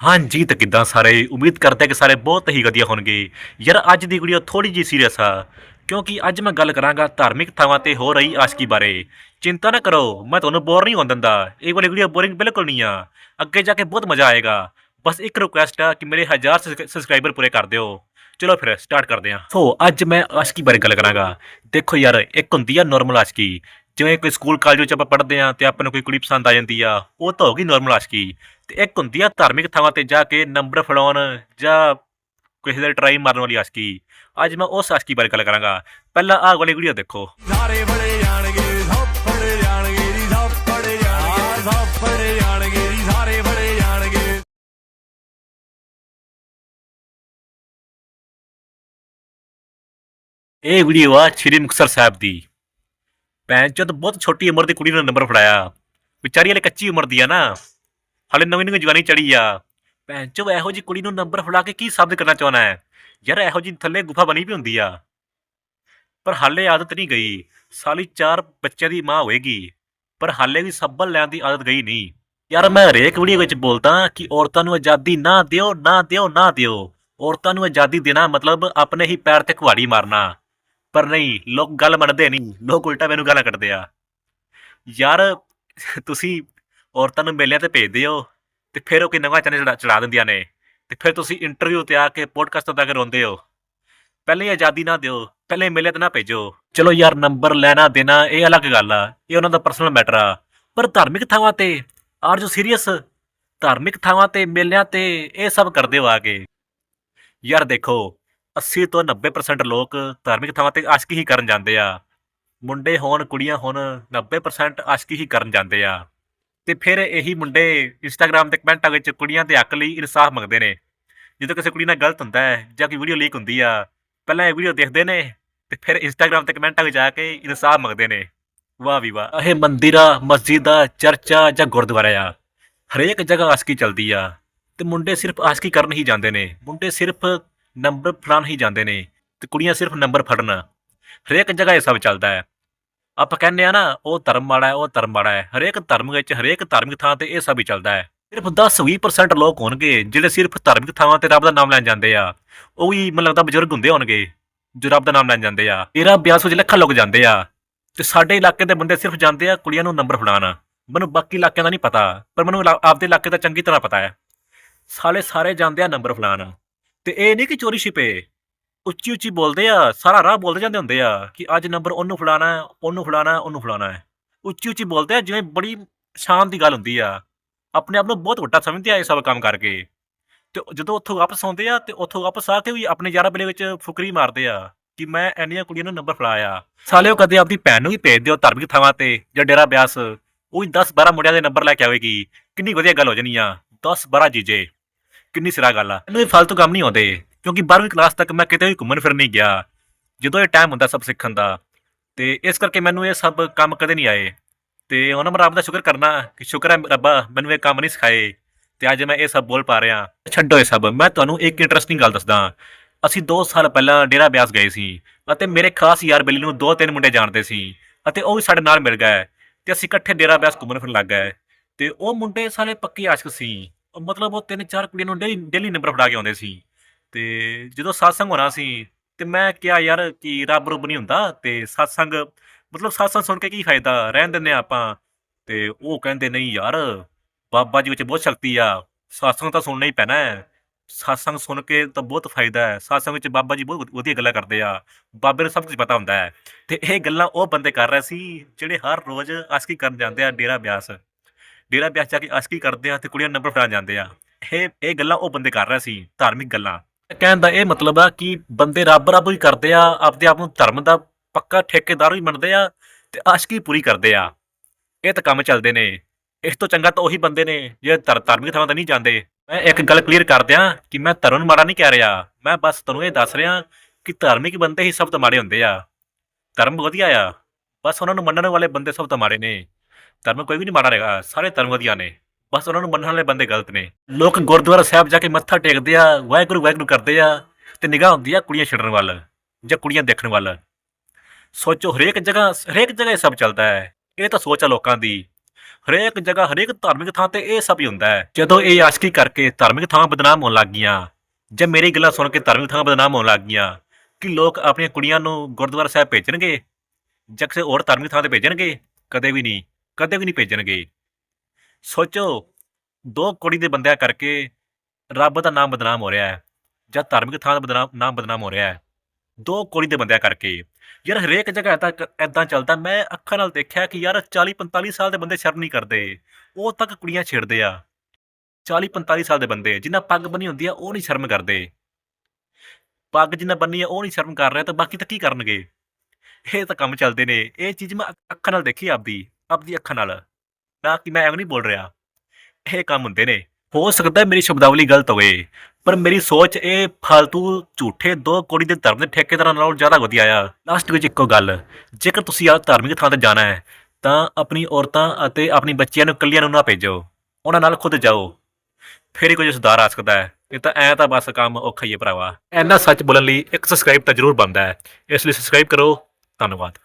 ਹਾਂਜੀ ਤਾਂ ਕਿੱਦਾਂ ਸਾਰੇ ਉਮੀਦ ਕਰਦੇ ਕਿ ਸਾਰੇ ਬਹੁਤ ਹੀ ਵਧੀਆ ਹੋਣਗੇ ਯਾਰ ਅੱਜ ਦੀ ਵੀਡੀਓ ਥੋੜੀ ਜਿਹੀ ਸੀਰੀਅਸ ਆ ਕਿਉਂਕਿ ਅੱਜ ਮੈਂ ਗੱਲ ਕਰਾਂਗਾ ਧਾਰਮਿਕ ਥਾਵਾਂ ਤੇ ਹੋ ਰਹੀ ਆਸ਼ਕੀ ਬਾਰੇ ਚਿੰਤਾ ਨਾ ਕਰੋ ਮੈਂ ਤੁਹਾਨੂੰ ਬੋਰ ਨਹੀਂ ਹੋਣ ਦਿੰਦਾ ਇਹ ਵਾਲੀ ਵੀਡੀਓ ਬੋਰਿੰਗ ਬਿਲਕੁਲ ਨਹੀਂ ਆ ਅੱਗੇ ਜਾ ਕੇ ਬਹੁਤ ਮਜ਼ਾ ਆਏਗਾ ਬਸ ਇੱਕ ਰਿਕੁਐਸਟ ਆ ਕਿ ਮੇਰੇ 1000 ਸਬਸਕ੍ਰਾਈਬਰ ਪੂਰੇ ਕਰ ਦਿਓ ਚਲੋ ਫਿਰ ਸਟਾਰਟ ਕਰਦੇ ਹਾਂ ਸੋ ਅੱਜ ਮੈਂ ਆਸ਼ਕੀ ਬਾਰੇ ਗੱਲ ਕਰਾਂਗਾ ਦੇਖੋ ਯਾਰ ਇੱਕ ਹੁੰਦੀ ਆ ਨਾਰਮਲ ਆਸ਼ਕੀ ਜਿਵੇਂ ਕੋਈ ਸਕੂਲ ਕਾਲਜ ਵਿੱਚ ਆਪਾਂ ਪੜ੍ਹਦੇ ਆ ਤੇ ਆਪਾਂ ਨੂੰ ਕੋਈ ਕੁੜੀ ਪਸੰਦ ਆ ਜਾਂਦੀ ਆ ਉਹ ਤਾਂ ਹੋ ਗਈ ਨਾਰਮਲ ਆਸ਼ਕੀ। ਤੇ ਇੱਕ ਹੁੰਦੀ ਆ ਧਾਰਮਿਕ ਥਾਵਾਂ ਤੇ ਜਾ ਕੇ ਨੰਬਰ ਫੜਾਉਣ ਜਾਂ ਕਿਸੇ ਦਾ ਟਰਾਈ ਮਾਰਨ ਵਾਲੀ ਆਸ਼ਕੀ। ਅੱਜ ਮੈਂ ਉਸ ਆਸ਼ਕੀ ਬਾਰੇ ਗੱਲ ਕਰਾਂਗਾ। ਪਹਿਲਾਂ ਆਹ ਵਾਲੀ ਵੀਡੀਓ ਦੇਖੋ। ਸਾਰੇ ਬੜੇ ਜਾਣਗੇ ਸਭ ਫੜੇ ਜਾਣਗੇ ਜੀ ਸਭ ਫੜੇ ਜਾਣਗੇ ਸਭ ਫੜੇ ਜਾਣਗੇ ਜੀ ਸਾਰੇ ਫੜੇ ਜਾਣਗੇ। ਇਹ ਵੀਡੀਓ ਆ ਸ਼੍ਰੀ ਮੁਕਤਸਰ ਸਾਹਿਬ ਦੀ। ਭੈਣ ਚੋਦ, ਬਹੁਤ ਛੋਟੀ ਉਮਰ ਦੀ ਕੁੜੀ ਨੂੰ ਨੰਬਰ ਫੜਾਇਆ। ਵਿਚਾਰੀ ਹਲੇ ਕੱਚੀ ਉਮਰ ਦੀ ਆ ਨਾ। ਹਲੇ ਨਵੀਂ ਨਵੀਂ ਜਵਾਨੀ ਚੜੀ ਆ। ਭੈਣ ਚੋ ਇਹੋ ਜੀ ਕੁੜੀ ਨੂੰ ਨੰਬਰ ਫੜਾ ਕੇ ਕੀ ਸਾਬਤ ਕਰਨਾ ਚਾਹਣਾ ਹੈ? ਯਾਰ, ਇਹੋ ਜੀ ਥੱਲੇ ਗੁਫਾ ਬਣੀ ਵੀ ਹੁੰਦੀ ਆ। ਪਰ ਹਾਲੇ ਆਦਤ ਨਹੀਂ ਗਈ। ਸਾਲੀ ਚਾਰ ਬੱਚਿਆਂ ਦੀ ਮਾਂ ਹੋਏਗੀ। ਪਰ ਹਾਲੇ ਵੀ ਸੱਬਲ ਲੈਣ ਦੀ ਆਦਤ ਗਈ ਨਹੀਂ। ਯਾਰ, ਮੈਂ ਹਰੇਕ ਵੀਡੀਓ ਵਿੱਚ ਬੋਲਦਾ ਕਿ ਔਰਤਾਂ ਨੂੰ ਆਜ਼ਾਦੀ ਨਾ ਦਿਓ ਨਾ ਦਿਓ ਨਾ ਦਿਓ। ਔਰਤਾਂ ਨੂੰ ਆਜ਼ਾਦੀ ਦੇਣਾ ਮਤਲਬ ਆਪਣੇ ਹੀ ਪੈਰ ਤੇ ਕੁਹਾੜੀ ਮਾਰਨਾ। ਪਰ ਨਹੀਂ, ਲੋਕ ਗੱਲ ਮੰਨਦੇ ਨਹੀਂ। ਲੋਕ ਉਲਟਾ ਮੈਨੂੰ ਗਾਲਾਂ ਕੱਢਦੇ ਆ। ਯਾਰ, ਤੁਸੀਂ ਔਰਤਾਂ ਨੂੰ ਮੇਲਿਆਂ ਤੇ ਭੇਜਦੇ ਹੋ ਤੇ ਫਿਰ ਉਹ ਕਿ ਨਵਾਂ ਚੈਨਲ ਚੜਾ ਦਿੰਦੀਆਂ ਨੇ। ਤੇ ਫਿਰ ਤੁਸੀਂ ਇੰਟਰਵਿਊ ਤੇ ਆ ਕੇ ਪੋਡਕਾਸਟ ਤੱਕ ਰੋਂਦੇ ਹੋ, ਪਹਿਲੇ ਆਜ਼ਾਦੀ ਨਾ ਦਿਓ, ਪਹਿਲੇ ਮੇਲੇ ਤੇ ਨਾ ਭੇਜੋ। ਚਲੋ ਯਾਰ ਨੰਬਰ ਲੈਣਾ, ਦੇਣਾ, ਇਹ ਅਲੱਗ ਗੱਲ ਆ। ਇਹ ਉਹਨਾਂ ਦਾ ਪਰਸਨਲ ਮੈਟਰ ਆ। ਪਰ ਧਾਰਮਿਕ ਥਾਵਾਂ ਤੇ, ਆਰ ਜੋ ਸੀਰੀਅਸ ਧਾਰਮਿਕ ਥਾਵਾਂ ਤੇ, ਮੇਲਿਆਂ ਤੇ, ਇਹ ਸਭ ਕਰਦੇ ਹੋ ਆ ਕੇ। ਯਾਰ ਦੇਖੋ 80 ਤੋਂ 90% ਲੋਕ ਧਾਰਮਿਕ ਥਾਵਾਂ ਤੇ ਆਸ਼ਕੀ ਹੀ ਕਰਨ ਜਾਂਦੇ ਆ। ਮੁੰਡੇ ਹੋਣ, ਕੁੜੀਆਂ ਹੋਣ 90% ਆਸ਼ਕੀ ਹੀ ਕਰਨ ਜਾਂਦੇ ਆ। ਤੇ ਫਿਰ ਇਹੀ ਮੁੰਡੇ ਇੰਸਟਾਗ੍ਰam ਤੇ ਕਮੈਂਟਾਂ ਵਿੱਚ ਕੁੜੀਆਂ ਦੇ ਹੱਕ ਲਈ ਇਨਸਾਫ ਮੰਗਦੇ ਨੇ। ਜਦੋਂ ਕਿਸੇ ਕੁੜੀ ਨਾਲ ਗਲਤ ਹੁੰਦਾ ਹੈ ਜਾਂ ਕੋਈ ਵੀਡੀਓ ਲੀਕ ਹੁੰਦੀ ਆ, ਪਹਿਲਾਂ ਇਹ ਵੀਡੀਓ ਦੇਖਦੇ ਨੇ ਤੇ ਫਿਰ ਇੰਸਟਾਗ੍ਰam ਤੇ ਕਮੈਂਟਾਂ ਵਿੱਚ ਜਾ ਕੇ ਇਨਸਾਫ ਮੰਗਦੇ ਨੇ। ਵਾਹ ਵੀ ਵਾਹ, ਇਹ ਮੰਦਿਰਾਂ, ਮਸਜਿਦਾਂ ਚਰਚਾ ਜਾਂ ਗੁਰਦੁਆਰਾ ਆ, ਹਰੇਕ ਜਗ੍ਹਾ ਆਸ਼ਕੀ ਚੱਲਦੀ ਆ। ਤੇ ਮੁੰਡੇ ਸਿਰਫ ਆਸ਼ਕੀ ਕਰਨ ਹੀ ਜਾਂਦੇ ਨੇ। ਮੁੰਡੇ ਸਿਰਫ ਨੰਬਰ ਫੜਾਉਣ ਹੀ ਜਾਂਦੇ ਨੇ ਤੇ ਕੁੜੀਆਂ ਸਿਰਫ ਨੰਬਰ ਫੜਨ। ਹਰੇਕ ਜਗ੍ਹਾ ਇਹ ਸਭ ਚੱਲਦਾ ਹੈ। ਆਪਾਂ ਕਹਿੰਦੇ ਆ ਨਾ, ਉਹ ਧਰਮ ਮਾੜਾ ਹੈ, ਉਹ ਧਰਮ ਮਾੜਾ ਹੈ। ਹਰੇਕ ਧਰਮ ਵਿੱਚ, ਹਰੇਕ ਧਾਰਮਿਕ ਥਾਂ ਤੇ ਇਹ ਸਭ ਹੀ ਚੱਲਦਾ ਹੈ। ਸਿਰਫ 10-20% ਲੋਕ ਹੋਣਗੇ, ਜਿਹੜੇ ਸਿਰਫ ਧਾਰਮਿਕ ਥਾਵਾਂ ਤੇ ਰੱਬ ਦਾ ਨਾਮ ਲੈਣ ਜਾਂਦੇ ਆ। ਉਹ ਵੀ ਮੈਨੂੰ ਲੱਗਦਾ ਬਜ਼ੁਰਗ ਹੁੰਦੇ ਹੋਣਗੇ, ਜੋ ਰੱਬ ਦਾ ਨਾਮ ਲੈਣ ਜਾਂਦੇ ਆ। ਤੇਰਾ, ਬਿਆਸ ਵਿੱਚ ਲੱਖਾਂ ਲੋਕ ਜਾਂਦੇ ਆ। ਤੇ ਸਾਡੇ ਇਲਾਕੇ ਦੇ ਬੰਦੇ ਸਿਰਫ ਜਾਂਦੇ ਆ ਕੁੜੀਆਂ ਨੂੰ ਨੰਬਰ ਫੜਾਉਣ। ਮੈਨੂੰ ਬਾਕੀ ਇਲਾਕਿਆਂ ਦਾ ਨਹੀਂ ਪਤਾ, ਪਰ ਮੈਨੂੰ ਇਲਾ- ਆਪਦੇ ਇਲਾਕੇ ਦਾ ਚੰਗੀ ਤਰ੍ਹਾਂ ਪਤਾ ਹੈ। ਸਾਲੇ ਸਾਰੇ ਜਾਂਦੇ ਆ ਨੰਬਰ ਫੜਾਉਣ। ਤੇ ਇਹ ਨਹੀਂ ਕਿ ਚੋਰੀ ਛਿਪੇ। ਉੱਚੀ ਉੱਚੀ ਬੋਲਦੇ ਆ, ਸਾਰਾ ਰਾਹ ਬੋਲਦੇ ਜਾਂਦੇ ਹੁੰਦੇ ਆ ਕਿ ਅੱਜ ਨੰਬਰ ਉਹਨੂੰ ਫੜਾਣਾ ਉਹਨੂੰ ਫੜਾਣਾ ਉਹਨੂੰ ਫੜਾਣਾ ਹੈ। ਉੱਚੀ ਉੱਚੀ ਬੋਲਦੇ ਆ, ਜਿਵੇਂ ਬੜੀ ਸ਼ਾਨ ਦੀ ਗੱਲ ਹੁੰਦੀ ਆ। ਆਪਣੇ ਆਪ ਨੂੰ ਬਹੁਤ ਵੱਡਾ ਸਮਝਦੇ ਆ ਇਹ ਸਭ ਕੰਮ ਕਰਕੇ। ਤੇ ਜਦੋਂ ਉੱਥੋਂ ਵਾਪਸ ਆਉਂਦੇ ਆ ਤੇ ਉੱਥੋਂ ਵਾਪਸ ਆ ਕੇ ਵੀ ਆਪਣੇ ਯਾਰਾਂ ਬੇਲੇ ਵਿੱਚ ਫੁਕਰੀ ਮਾਰਦੇ ਆ ਕਿ ਮੈਂ ਇੰਨੀਆਂ ਕੁੜੀਆਂ ਨੂੰ ਨੰਬਰ ਫੜਾਇਆ। ਸਾਲਿਓ ਕਦੇ ਆਪਣੀ ਭੈਣ ਨੂੰ ਵੀ ਭੇਜ ਦਿਓ ਧਾਰਮਿਕ ਥਾਵਾਂ ਤੇ, ਜਾਂ ਡੇਰਾ ਬਿਆਸ। ਉਹ ਹੀ 10 12 ਮੁੰਡਿਆਂ ਦੇ ਨੰਬਰ ਲੈ ਕੇ ਆਵੇਗੀ। ਕਿੰਨੀ ਵਧੀਆ ਗੱਲ ਹੋ ਜਾਣੀ ਆ। 10 12 ਜੀਜੇ। ਕਿੰਨੀ ਸਿਰਾ ਗੱਲ ਆ। ਮੈਨੂੰ ਇਹ ਫालतू ਕੰਮ ਨਹੀਂ ਆਉਂਦੇ, ਕਿਉਂਕਿ 12ਵੀਂ ਕਲਾਸ ਤੱਕ ਮੈਂ ਕਿਤੇ ਵੀ ਘੁੰਮਣ ਫਿਰਨ ਨਹੀਂ ਗਿਆ। ਜਦੋਂ ਇਹ ਟਾਈਮ ਹੁੰਦਾ ਸਭ ਸਿੱਖਣ ਦਾ, ਤੇ ਇਸ ਕਰਕੇ ਮੈਨੂੰ ਇਹ ਸਭ ਕੰਮ ਕਦੇ ਨਹੀਂ ਆਏ। ਤੇ ਉਹਨਾਂ ਮੈਂ ਰੱਬ ਦਾ ਸ਼ੁਕਰ ਕਰਨਾ ਕਿ ਸ਼ੁਕਰ ਹੈ ਰੱਬਾ, ਮੈਨੂੰ ਇਹ ਕੰਮ ਨਹੀਂ ਸਿਖਾਏ। ਤੇ ਅੱਜ ਮੈਂ ਇਹ ਸਭ ਬੋਲ ਪਾ ਰਿਹਾ। ਛੱਡੋ ਇਹ ਸਭ, ਮੈਂ ਤੁਹਾਨੂੰ ਇੱਕ ਇੰਟਰਸਟਿੰਗ ਗੱਲ ਦੱਸਦਾ। ਅਸੀਂ 2 ਸਾਲ ਪਹਿਲਾਂ ਡੇਰਾ ਬਿਆਸ ਗਏ ਸੀ, ਅਤੇ ਮੇਰੇ ਖਾਸ ਯਾਰ ਬੇਲੀ ਨੂੰ ਦੋ ਤਿੰਨ ਮੁੰਡੇ ਜਾਣਦੇ ਸੀ, ਅਤੇ ਉਹ ਵੀ ਸਾਡੇ ਨਾਲ ਮਿਲ ਗਏ। ਤੇ ਅਸੀਂ ਇਕੱਠੇ ਡੇਰਾ ਬਿਆਸ ਘੁੰਮਣ ਫਿਰਨ ਲੱਗ ਗਏ। ਤੇ ਉਹ ਮੁੰਡੇ ਸਾਲੇ ਪੱਕੇ ਆਸ਼ਕ ਸੀ। ਮਤਲਬ ਉਹ ਤਿੰਨ ਚਾਰ ਕੁੜੀਆਂ ਨੂੰ ਡੇਲੀ ਡੇਲੀ ਨੰਬਰ ਫੜਾ ਕੇ ਆਉਂਦੇ ਸੀ। ਤੇ ਜਦੋਂ satsang ਹੋਣਾ ਸੀ, ਤੇ ਮੈਂ ਕਿਹਾ, ਯਾਰ, ਕਿ ਰੱਬ ਰੁੱਬ ਨਹੀਂ ਹੁੰਦਾ? ਤੇ satsang, ਮਤਲਬ satsang ਸੁਣ ਕੇ ਕੀ ਫਾਇਦਾ? ਰਹਿਣ ਦਿੰਦੇ ਹਾਂ ਆਪਾਂ। ਤੇ ਉਹ ਕਹਿੰਦੇ, ਨਹੀਂ ਯਾਰ, ਬਾਬਾ ਜੀ ਵਿੱਚ ਬਹੁਤ ਸ਼ਕਤੀ ਆ। satsang ਤਾਂ ਸੁਣਨਾ ਹੀ ਪੈਣਾ ਹੈ। satsang ਸੁਣ ਕੇ ਤਾਂ ਬਹੁਤ ਫਾਇਦਾ ਹੈ। satsang ਵਿੱਚ ਬਾਬਾ ਜੀ ਬਹੁਤ ਵਧੀਆ ਗੱਲਾਂ ਕਰਦੇ ਆ। ਬਾਬੇ ਨੂੰ ਸਭ ਕੁਝ ਪਤਾ ਹੁੰਦਾ ਹੈ। ਤੇ ਇਹ ਗੱਲਾਂ ਉਹ ਬੰਦੇ ਕਰ ਰਹੇ ਸੀ, ਜਿਹੜੇ ਹਰ ਰੋਜ਼ ਆਸ਼ਕੀ ਕਰਨ ਜਾਂਦੇ ਆ ਡੇਰਾ ਬਿਆਸ। ਡੇਰਾ ਬਿਆਸ ਜਾ ਕੇ ਅਸ਼ਕੀ ਕਰਦੇ ਆ, ਤੇ ਕੁੜੀਆਂ ਨੰਬਰ ਫੜਾ ਜਾਂਦੇ ਆ। ਇਹ ਇਹ ਗੱਲਾਂ ਉਹ ਬੰਦੇ ਕਰ ਰਿਹਾ ਸੀ, ਧਾਰਮਿਕ ਗੱਲਾਂ। ਕਹਿਣ ਦਾ ਇਹ ਮਤਲਬ ਆ ਕਿ ਬੰਦੇ ਰੱਬ ਰੱਬ ਹੀ ਕਰਦੇ ਆ, ਆਪਦੇ ਆਪ ਨੂੰ ਧਰਮ ਦਾ ਪੱਕਾ ਠੇਕੇਦਾਰ ਹੀ ਮੰਨਦੇ ਆ, ਤੇ ਆਸ਼ਕੀ ਪੂਰੀ ਕਰਦੇ ਆ। ਇਹ ਤਾਂ ਕੰਮ ਚੱਲਦੇ ਨੇ। ਇਸ ਤੋਂ ਚੰਗਾ ਤਾਂ ਉਹੀ ਬੰਦੇ ਨੇ ਜਿਹੜੇ ਧਰ- ਧਾਰਮਿਕ ਥਾਵਾਂ ਤੇ ਨਹੀਂ ਜਾਂਦੇ। ਮੈਂ ਇੱਕ ਗੱਲ ਕਲੀਅਰ ਕਰ ਦਿਆਂ ਕਿ ਮੈਂ ਧਰਮ ਨੂੰ ਮਾੜਾ ਨਹੀਂ ਕਹਿ ਰਿਹਾ। ਮੈਂ ਬਸ ਤੁਹਾਨੂੰ ਇਹ ਦੱਸ ਰਿਹਾ ਕਿ ਧਾਰਮਿਕ ਬੰਦੇ ਹੀ ਸਭ ਤੋਂ ਮਾੜੇ ਹੁੰਦੇ ਆ। ਧਰਮ ਵਧੀਆ ਆ। ਬਸ ਉਹਨਾਂ ਨੂੰ ਮੰਨਣ ਵਾਲੇ ਬੰਦੇ ਸਭ ਤੋਂ ਮਾੜੇ ਨੇ। ਧਰਮ ਕੋਈ ਵੀ ਨਹੀਂ ਮਾੜਾ ਰਹੇਗਾ ਸਾਰੇ ਧਰਮ ਵਧੀਆ ਨੇ। ਬਸ ਉਹਨਾਂ ਨੂੰ ਮੰਨਣ ਵਾਲੇ ਬੰਦੇ ਗਲਤ ਨੇ। ਲੋਕ ਗੁਰਦੁਆਰਾ ਸਾਹਿਬ ਜਾ ਕੇ ਮੱਥਾ ਟੇਕਦੇ ਆ, ਵਾਹਿਗੁਰੂ ਵਾਹਿਗੁਰੂ ਕਰਦੇ ਆ, ਤੇ ਨਿਗਾਹ ਹੁੰਦੀ ਆ ਕੁੜੀਆਂ ਛੱਡਣ ਵੱਲ, ਜਾਂ ਕੁੜੀਆਂ ਦੇਖਣ ਵੱਲ। ਸੋਚੋ, ਹਰੇਕ ਜਗ੍ਹਾ ਹਰੇਕ ਜਗ੍ਹਾ ਇਹ ਸਭ ਚੱਲਦਾ ਹੈ। ਇਹ ਤਾਂ ਸੋਚ ਆ ਲੋਕਾਂ ਦੀ। ਹਰੇਕ ਜਗ੍ਹਾ, ਹਰੇਕ ਧਾਰਮਿਕ ਥਾਂ ਤੇ ਇਹ ਸਭ ਹੀ ਹੁੰਦਾ ਹੈ। ਜਦੋਂ ਇਹ ਆਸ਼ਕੀ ਕਰਕੇ ਧਾਰਮਿਕ ਥਾਂ ਬਦਨਾਮ ਹੋਣ ਲੱਗ ਗਈਆਂ, ਜਾਂ ਮੇਰੀ ਗੱਲਾਂ ਸੁਣ ਕੇ ਧਾਰਮਿਕ ਥਾਂ ਬਦਨਾਮ ਹੋਣ ਲੱਗ ਗਈਆਂ, ਕਿ ਲੋਕ ਆਪਣੀਆਂ ਕੁੜੀਆਂ ਨੂੰ ਗੁਰਦੁਆਰਾ ਸਾਹਿਬ ਭੇਜਣਗੇ? ਜਾਂ ਕਿਸੇ ਹੋਰ ਧਾਰਮਿਕ ਥਾਂ ਤੇ ਭੇਜਣਗੇ? ਕਦੇ ਵੀ ਨਹੀਂ। ਕਦੇ ਵੀ ਨਹੀਂ ਭੇਜਣਗੇ। ਸੋਚੋ, ਦੋ ਕੁੜੀ ਦੇ ਬੰਦਿਆਂ ਕਰਕੇ ਰੱਬ ਦਾ ਨਾਮ ਬਦਨਾਮ ਹੋ ਰਿਹਾ ਹੈ, ਜਾਂ ਧਾਰਮਿਕ ਥਾਂ ਦਾ ਬਦਨਾਮ, ਨਾਮ ਬਦਨਾਮ ਹੋ ਰਿਹਾ ਹੈ। ਦੋ ਕੁੜੀ ਦੇ ਬੰਦਿਆਂ ਕਰਕੇ। ਯਾਰ ਹਰੇਕ ਜਗ੍ਹਾ ਏਦਾਂ ਏਦਾਂ ਚੱਲਦਾ, ਮੈਂ ਅੱਖਾਂ ਨਾਲ ਦੇਖਿਆ ਕਿ ਯਾਰ 40 45 ਸਾਲ ਦੇ ਬੰਦੇ ਸ਼ਰਮ ਨਹੀਂ ਕਰਦੇ। ਉਹ ਤੱਕ ਕੁੜੀਆਂ ਛੇੜਦੇ ਆ। 40 45 ਸਾਲ ਦੇ ਬੰਦੇ ਜਿਨ੍ਹਾਂ ਪੱਗ ਬੰਨੀ ਹੁੰਦੀ ਆ, ਉਹ ਨਹੀਂ ਸ਼ਰਮ ਕਰਦੇ। ਪੱਗ ਜਿਨ੍ਹਾਂ ਬੰਨੀ ਆ, ਉਹ ਨਹੀਂ ਸ਼ਰਮ ਕਰ ਰਿਹਾ, ਤਾਂ ਬਾਕੀ ਤਾਂ ਕੀ ਕਰਨਗੇ? ਇਹ ਤਾਂ ਕੰਮ ਚੱਲਦੇ ਨੇ। ਇਹ ਚੀਜ਼ ਮੈਂ ਅੱਖਾਂ ਨਾਲ ਦੇਖੀ ਆਪਦੀ। ਆਪਦੀ ਅੱਖਾਂ ਨਾਲ, ਨਾ ਕਿ ਮੈਂ ਐਵੇਂ ਨਹੀਂ ਬੋਲ ਰਿਹਾ। ਇਹ ਕੰਮ ਹੁੰਦੇ ਨੇ। ਹੋ ਸਕਦਾ ਮੇਰੀ ਸ਼ਬਦਾਵਲੀ ਗਲਤ ਹੋਵੇ, ਪਰ ਮੇਰੀ ਸੋਚ ਇਹ ਫालतू ਝੂਠੇ ਦੋ ਕੁੜੀ ਦੇ ਧਰਮ ਦੇ ਠੇਕੇਦਾਰਾਂ ਨਾਲੋਂ ਜ਼ਿਆਦਾ ਵਧੀਆ ਆ। ਲਾਸਟ ਵਿੱਚ ਇੱਕੋ ਗੱਲ, ਜੇਕਰ ਤੁਸੀਂ ਆ ਧਾਰਮਿਕ ਥਾਂ ਤੇ ਜਾਣਾ ਹੈ, ਤਾਂ ਆਪਣੀ ਔਰਤਾਂ ਅਤੇ ਆਪਣੀ ਬੱਚਿਆਂ ਨੂੰ ਇਕੱਲੀਆਂ ਨੂੰ ਨਾ ਭੇਜੋ। ਉਹਨਾਂ ਨਾਲ ਖੁਦ ਜਾਓ। ਫਿਰ ਹੀ ਕੁਝ ਸੁਧਾਰ ਆ ਸਕਦਾ ਹੈ। ਇਹ ਤਾਂ ਐ ਤਾਂ ਬਸ ਕੰਮ ਔਖਾ ਹੀ ਹੈ ਭਰਾਵਾ। ਐਨਾ ਸੱਚ ਬੋਲਣ ਲਈ ਇੱਕ ਸਬਸਕ੍ਰਾਈਬ ਤਾਂ ਜ਼ਰੂਰ ਬਣਦਾ ਹੈ। ਇਸ ਲਈ ਸਬਸਕ੍ਰਾਈਬ ਕਰੋ। ਧੰਨਵਾਦ।